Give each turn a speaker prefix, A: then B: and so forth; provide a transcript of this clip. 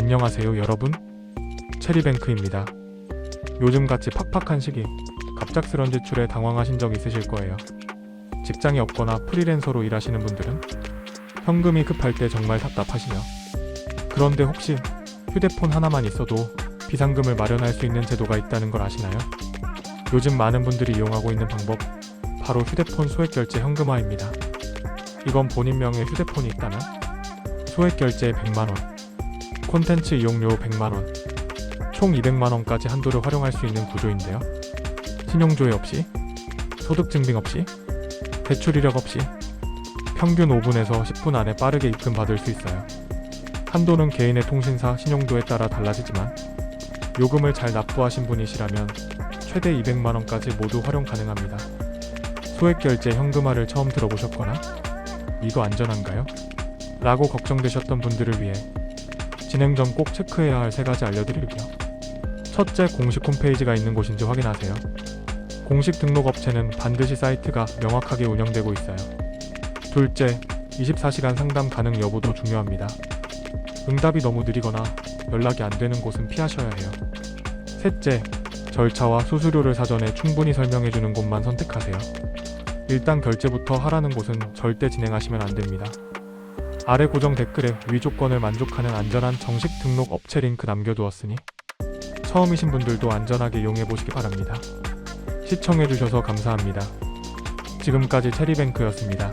A: 안녕하세요 여러분. 체리뱅크입니다. 요즘같이 팍팍한 시기 갑작스런 지출에 당황하신 적 있으실 거예요. 직장이 없거나 프리랜서로 일하시는 분들은 현금이 급할 때 정말 답답하시죠. 그런데 혹시 휴대폰 하나만 있어도 비상금을 마련할 수 있는 제도가 있다는 걸 아시나요? 요즘 많은 분들이 이용하고 있는 방법 바로 휴대폰 소액결제 현금화입니다. 이건 본인 명의 휴대폰이 있다면 소액결제 100만원, 콘텐츠 이용료 100만원, 총 200만원까지 한도를 활용할 수 있는 구조인데요. 신용조회 없이, 소득증빙 없이, 대출 이력 없이, 평균 5분에서 10분 안에 빠르게 입금 받을 수 있어요. 한도는 개인의 통신사 신용도에 따라 달라지지만, 요금을 잘 납부하신 분이시라면 최대 200만원까지 모두 활용 가능합니다. 소액 결제 현금화를 처음 들어보셨거나, 이거 안전한가요? 라고 걱정되셨던 분들을 위해 진행 전 꼭 체크해야 할 세 가지 알려드릴게요. 첫째, 공식 홈페이지가 있는 곳인지 확인하세요. 공식 등록 업체는 반드시 사이트가 명확하게 운영되고 있어요. 둘째, 24시간 상담 가능 여부도 중요합니다. 응답이 너무 느리거나 연락이 안 되는 곳은 피하셔야 해요. 셋째, 절차와 수수료를 사전에 충분히 설명해 주는 곳만 선택하세요. 일단 결제부터 하라는 곳은 절대 진행하시면 안 됩니다. 아래 고정 댓글에 위 조건을 만족하는 안전한 정식 등록 업체 링크 남겨두었으니 처음이신 분들도 안전하게 이용해 보시기 바랍니다. 시청해 주셔서 감사합니다. 지금까지 체리뱅크였습니다.